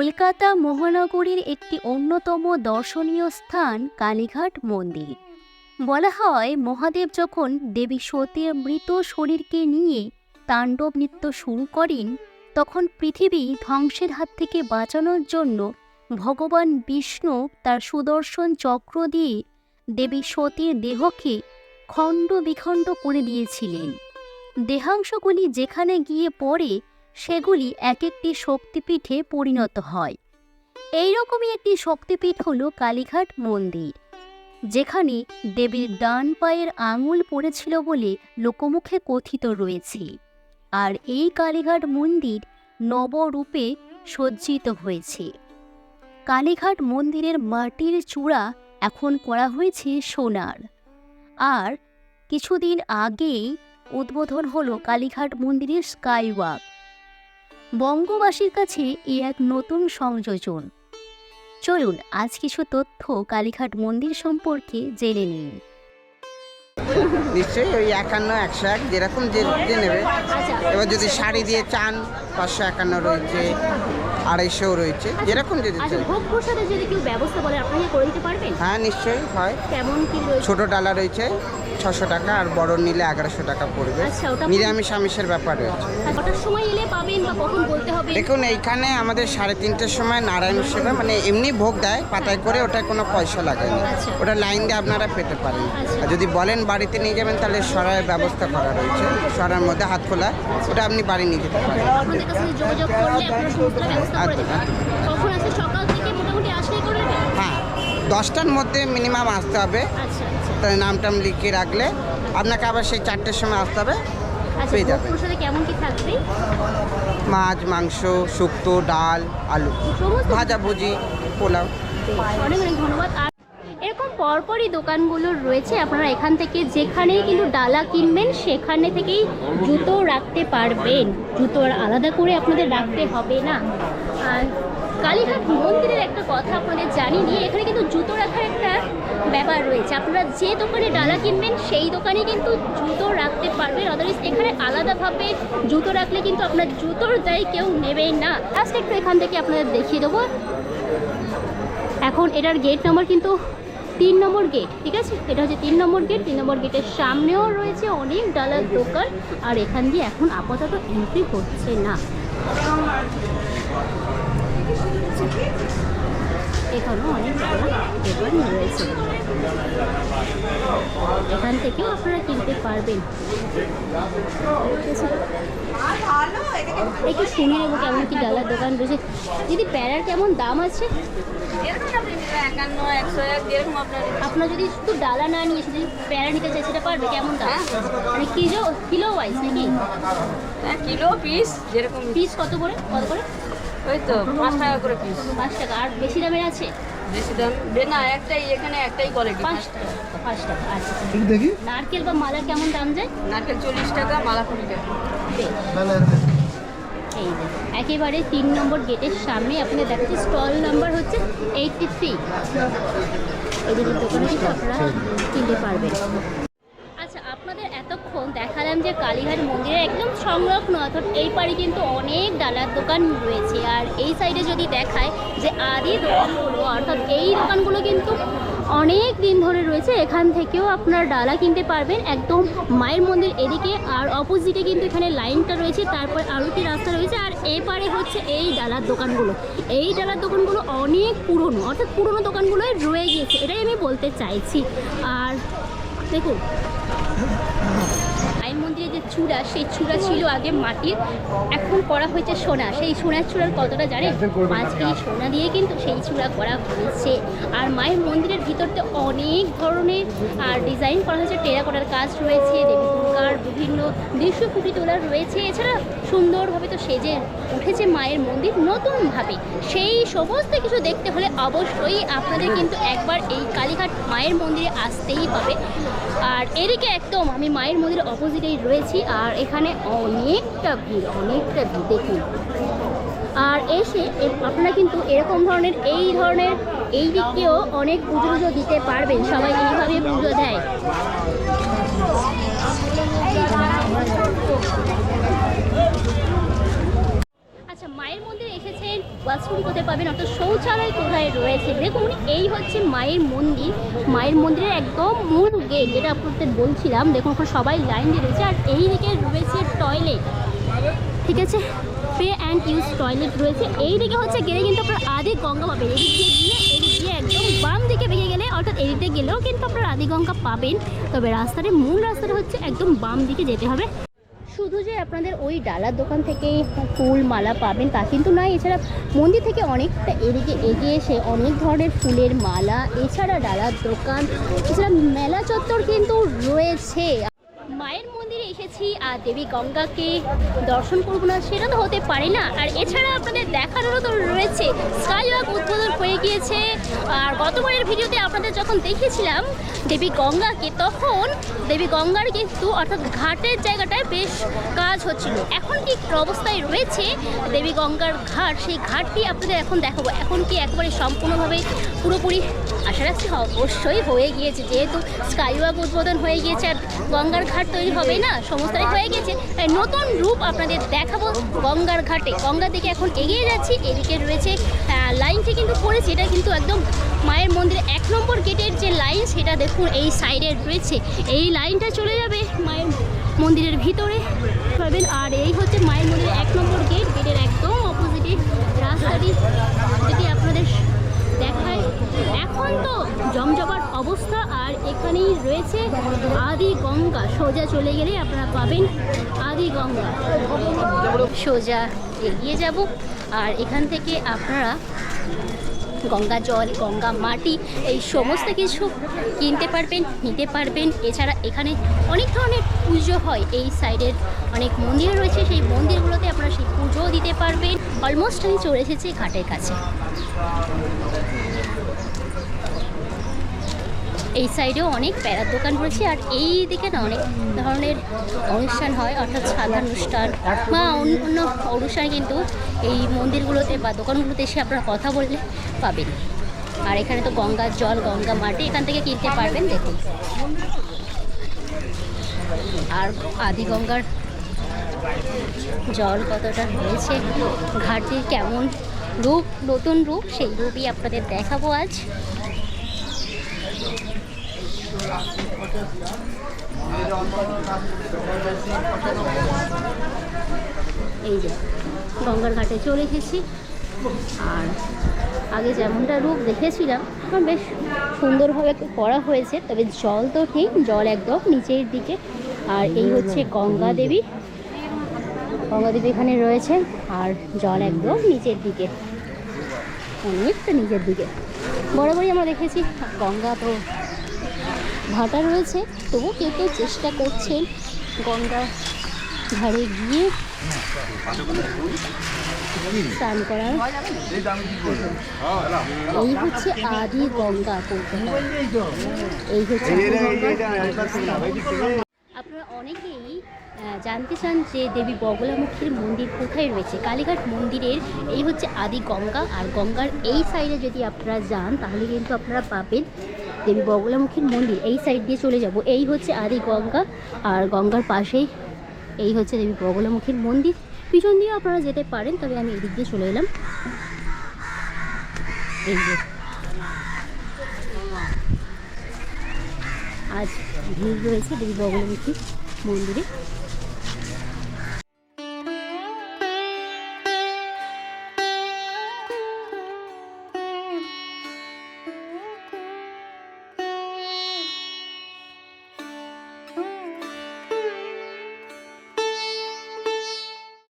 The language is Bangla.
কলকাতা মহানগরীর একটি অন্যতম দর্শনীয় স্থান কালীঘাট মন্দির। বলা হয়, মহাদেব যখন দেবী সতীর মৃত শরীরকে নিয়ে তাণ্ডব নৃত্য শুরু করেন, তখন পৃথিবী ধ্বংসের হাত থেকে বাঁচানোর জন্য ভগবান বিষ্ণু তার সুদর্শন চক্র দিয়ে দেবী সতীর দেহকে খণ্ড বিখণ্ড করে দিয়েছিলেন। দেহাংশগুলি যেখানে গিয়ে পড়ে সেগুলি এক একটি শক্তিপীঠে পরিণত হয়। এইরকমই একটি শক্তিপীঠ হল কালীঘাট মন্দির, যেখানে দেবীর ডান পায়ের আঙুল পড়েছিল বলে লোকমুখে কথিত রয়েছে, আর এই কালীঘাট মন্দির নবরূপে সজ্জিত হয়েছে। কালীঘাট মন্দিরের মাটির চূড়া এখন করা হয়েছে সোনার, আর কিছুদিন আগেই উদ্বোধন হলো কালীঘাট মন্দিরের স্কাইওয়াক। বঙ্গবাসীর কাছে এ এক নতুন সংযোজন। চলুন আজ কিছু তথ্য কালীঘাট মন্দির সম্পর্কে জেনে নিন নিশ্চয়ই ওই একান্ন একশো এক যেরকম যে নেবে। আচ্ছা এবার যদি শাড়ি দিয়ে চান পাঁচশো একান্ন রয়েছে আড়াইশো রয়েছে যেরকম যদি আচ্ছা ভোগ প্রসাদের যদি কেউ ব্যবস্থা বলে আপনাকে করে দিতে পারবেন? হ্যাঁ নিশ্চয়ই হয়। কেমন কি ছোট ডালা রয়েছে ছশো টাকা আর বড় নিলে এগারোশো টাকা পড়বে। আচ্ছা, নিরামিষ আমিষের ব্যাপার। রয়েছে বলতে হবে? দেখুন এইখানে আমাদের সাড়ে তিনটের সময় নারায়ণ সেবা মানে এমনি ভোগ দেয় পাতায় করে ওটা কোনো পয়সা লাগে না। আচ্ছা। ওটা লাইন দিয়ে আপনারা পেতে পারেন। আচ্ছা। আর যদি বলেন বাড়িতে নিয়ে যাবেন তাহলে সরায়ের ব্যবস্থা করা রয়েছে। সরার মধ্যে হাত খোলা ওটা আপনি বাড়ি নিয়ে যেতে পারেন। হ্যাঁ দশটার মধ্যে মিনিমাম আসতে হবে। আচ্ছা নাম টাম লিখে রাখলে আপনাকে আবার সেই চারটের সময় আসতে হবে আচ্ছা পেয়ে যাবেন। কেমন কি থাকবে? মাছ মাংস শুক্তো ডাল আলু ভাজাভুজি পোলাও। অনেক অনেক ধন্যবাদ। আর এরকম পরপরই দোকানগুলো রয়েছে আপনারা এখান থেকে যেখানে কিন্তু ডালা কিনবেন সেখানে থেকেই জুতো রাখতে পারবেন। জুতো আর আলাদা করে আপনাদের রাখতে হবে না। আর কালীঘাট মন্দিরের একটা কথা আপনাদের জানিনি এখানে কিন্তু জুতো রাখার একটা ব্যাপার রয়েছে। আপনারা যে দোকানে ডালা কিনবেন, সেই দোকানে কিন্তু জুতো রাখতে পারবেন। আদারওয়াইজ এখানে আলাদাভাবে জুতো রাখলে কিন্তু আপনার জুতোর দায় কেউ নেবেই না। লাস্ট একটু এখান থেকে আপনাদের দেখিয়ে দেবো। এখন এটার গেট নাম্বার কিন্তু তিন নম্বর গেট ঠিক আছে? এটা হচ্ছে তিন নম্বর গেট তিন নম্বর গেটের সামনেও রয়েছে অনেক ডালার দোকান। আর এখান দিয়ে এখন আপাতত এন্ট্রি হচ্ছে না। এখানেও অনেক ডালা দোকান রয়েছে এখান থেকেও আপনারা কিনতে পারবেন একটু শুনে নেব কেমন কি ডালার দোকান রয়েছে দিদি প্যারার কেমন দাম আছে আপনার যদি শুধু ডালা না নিয়ে শুধু প্যারা নিতে চাই সেটা পারবে কেমন দাম মানে কিলো কিলো ওয়াইজ নাকি হ্যাঁ কিলো পিস যেরকম পিস কত করে কত করে ওই তো পাঁচ টাকা করে পিস পাঁচ টাকা আর বেশি দামের আছে? বেশি দাম? না একটাই এখানে একটাই কোয়ালিটি পাঁচ টাকা। পাঁচ টাকা আচ্ছা। নারকেল বা মালা কেমন দাম যায়? নারকেল চল্লিশ টাকা মালা কুড়ি টাকা। এই একেবারে তিন নম্বর গেটের সামনে আপনি দেখাচ্ছি স্টল নাম্বার হচ্ছে এইটটি থ্রি এদিকে দোকানে আপনারা কিনতে পারবেন। এতক্ষণ দেখালাম যে কালীঘাট মন্দিরে একদম সংলগ্ন, অর্থাৎ এই পাড়ে কিন্তু অনেক ডালার দোকান রয়েছে। আর এই সাইডে যদি দেখায় যে আদি দোকানগুলো অর্থাৎ এই দোকানগুলো কিন্তু অনেক দিন ধরে রয়েছে। এখান থেকেও আপনার ডালা কিনতে পারবেন একদম মায়ের মন্দির এদিকে। আর অপোজিটে কিন্তু এখানে লাইনটা রয়েছে, তারপর আরতি রাস্তা রয়েছে। আর এপারে হচ্ছে এই ডালার দোকানগুলো। এই ডালার দোকানগুলো অনেক পুরনো, অর্থাৎ পুরনো দোকানগুলোই রয়ে গিয়েছে, এটাই আমি বলতে চাইছি। আর দেখুন। মন্দিরে যে চূড়া সেই চূড়া ছিল আগে মাটির এখন করা হয়েছে সোনা। সেই সোনার চূড়ার কতটা জানে? পাঁচ কেজি সোনা দিয়ে কিন্তু সেই চূড়া করা হয়েছে। আর মায়ের মন্দিরের ভিতরতে অনেক ধরনের আর ডিজাইন করা হয়েছে। টেরাকোটার কাজ রয়েছে দেবী দুর্গার বিভিন্ন দৃশ্য ফুটি তোলা রয়েছে। এছাড়া সুন্দরভাবে তো সেজে উঠেছে মায়ের মন্দির নতুনভাবে। সেই সমস্ত কিছু দেখতে হলে অবশ্যই আপনাদের কিন্তু একবার এই কালীঘাট মায়ের মন্দিরে আসতেই হবে। আর এদিকে একদম আমি মায়ের মন্দিরের অপোজিটেই রয়েছি আর এখানে অনেকটা ভিড় অনেকটা ভিড়, দেখুন। আর এসে আপনারা কিন্তু এরকম ধরনের, এই ধরনের, এই দিকেও অনেক পুজো দিতে পারবেন। সবাই এইভাবে পুজো দেয়। মন্দিরে কোথায় পাবেন অর্থাৎ শৌচালয় কোথায় রয়েছে? দেখুন এই হচ্ছে মায়ের মন্দির। মায়ের মন্দিরের একদম মূল গেট যেটা আপনাদের বলছিলাম। দেখুন, ওখানে সবাই লাইন দিয়ে রয়েছে। আর এই দিকে রয়েছে টয়লেট ঠিক আছে? পে অ্যান্ড ইউজ টয়লেট রয়েছে। এই দিকে হচ্ছে গেলে কিন্তু আপনার আদি গঙ্গা পাবেন। এদিক দিয়ে গিয়ে, এদিক দিয়ে একদম বাম দিকে বেরিয়ে গেলে, অর্থাৎ এদিকে গেলেও কিন্তু আপনার আদি গঙ্গা পাবেন। তবে রাস্তাটা, মূল রাস্তাটা হচ্ছে একদম বাম দিকে যেতে হবে। শুধু যে আপনাদের ওই ডালার দোকান থেকে ফুল, মালা পাবেন তা কিন্তু নয়, এছাড়া মন্দির থেকে অনেকটা এদিকে এগিয়ে এসে অনেক ধরনের ফুলের মালা, এছাড়া ডালার দোকান, এছাড়া মেলা চত্বর কিন্তু রয়েছে। মায়ের এসেছি আর দেবী গঙ্গাকে দর্শন করব না সেটা তো হতে পারে না। আর এছাড়া আপনাদের দেখানোরও তো রয়েছে স্কাইওয়াক উদ্বোধন হয়ে গিয়েছে। আর গতবারের ভিডিওতে আপনাদের যখন দেখেছিলাম দেবী গঙ্গাকে, তখন দেবী গঙ্গার কিন্তু অর্থাৎ ঘাটের জায়গাটায় বেশ কাজ হচ্ছিল। এখন কি অবস্থায় রয়েছে দেবী গঙ্গার ঘাট? সেই ঘাটটি আপনাদের এখন দেখাবো। এখন কি একবারে সম্পূর্ণভাবে পুরোপুরি আশা রাখছি অবশ্যই হয়ে গিয়েছে। যেহেতু স্কাইওয়াক উদ্বোধন হয়ে গিয়েছে, আর গঙ্গার ঘাট তৈরি হবে না সমস্তটাই হয়ে গেছে। নতুন রূপ আপনাদের দেখাবো গঙ্গার ঘাটে। গঙ্গার দিকে এখন এগিয়ে যাচ্ছি, এদিকে রয়েছে লাইনটি কিন্তু পড়েছে, এটা কিন্তু একদম মায়ের মন্দিরে এক নম্বর গেটের যে লাইন, সেটা দেখুন এই সাইডে রয়েছে। এই লাইনটা চলে যাবে মায়ের মন্দিরের ভিতরে। পাবেন, আর এই হচ্ছে মায়ের মন্দিরের এক নম্বর গেট, গেটের একদম অপোজিটে রাস্তাটি। যদি আপনাদের দেখায় এখন তো জমজমাট অবস্থা আর এখানেই রয়েছে আদি গঙ্গা। সোজা চলে গেলে আপনারা পাবেন আদি গঙ্গা। সোজা এগিয়ে যাব আর এখান থেকে আপনারা গঙ্গা জল, গঙ্গা মাটি, এই সমস্ত কিছু কিনতে পারবেন, নিতে পারবেন। এছাড়া এখানে অনেক ধরনের পুজো হয়। এই সাইডের অনেক মন্দির রয়েছে। সেই মন্দিরগুলোতে আপনারা সেই পুজোও দিতে পারবেন। অলমোস্ট আমি চলে এসেছি ঘাটের কাছে। এই সাইডেও অনেক প্যারার দোকান রয়েছে আর এই দিকে না অনেক ধরনের অনুষ্ঠান হয়, অর্থাৎ সাদা অনুষ্ঠান বা অন্য অনুষ্ঠান কিন্তু এই মন্দিরগুলোতে বা দোকানগুলোতে এসে আপনারা কথা বললে পাবেন। আর এখানে তো গঙ্গার জল, গঙ্গা মাটি এখান থেকে কিনতে পারবেন, দেখুন। আর আদি গঙ্গার জল কতটা হয়েছে ঘাটটির কেমন রূপ, নতুন রূপ, সেই রূপই আপনাদের দেখাবো আজ। এই যে, গঙ্গার ঘাটে চলে এসেছি। আর আগে যেমনটা রূপ দেখেছিলাম আমার বেশ সুন্দরভাবে করা হয়েছে, তবে জল তো নেই, জল একদম নিচের দিকে। আর এই হচ্ছে গঙ্গা দেবী। গঙ্গা দেবী এখানে রয়েছে, আর জল একদম নিচের দিকে। অনেকটা নিচের দিকে। বরাবরই আমরা দেখেছি, গঙ্গা তো ভাটা রয়েছে, তবু কেউ কেউ চেষ্টা করছেন গঙ্গা ধারে গিয়ে স্নান করার? এই হচ্ছে আদি গঙ্গা এই হচ্ছে আপনারা অনেকেই জানতে চান যে দেবী বগলামুখীর মন্দির কোথায় রয়েছে? কালীঘাট মন্দিরের এই হচ্ছে আদি গঙ্গা, আর গঙ্গার এই সাইডে যদি আপনারা যান, তাহলে কিন্তু আপনারা পাবেন দেবী বগলামুখীর মন্দির, এই সাইড দিয়ে চলে যাব। এই হচ্ছে আদি গঙ্গা, আর গঙ্গার পাশেই এই হচ্ছে দেবী বগলামুখীর মন্দির। পিছন দিয়েও আপনারা যেতে পারেন, তবে আমি এদিক দিয়ে চলে এলাম। এই যে। আজ ভিড় রয়েছে দেবী বগলামুখী মন্দিরে।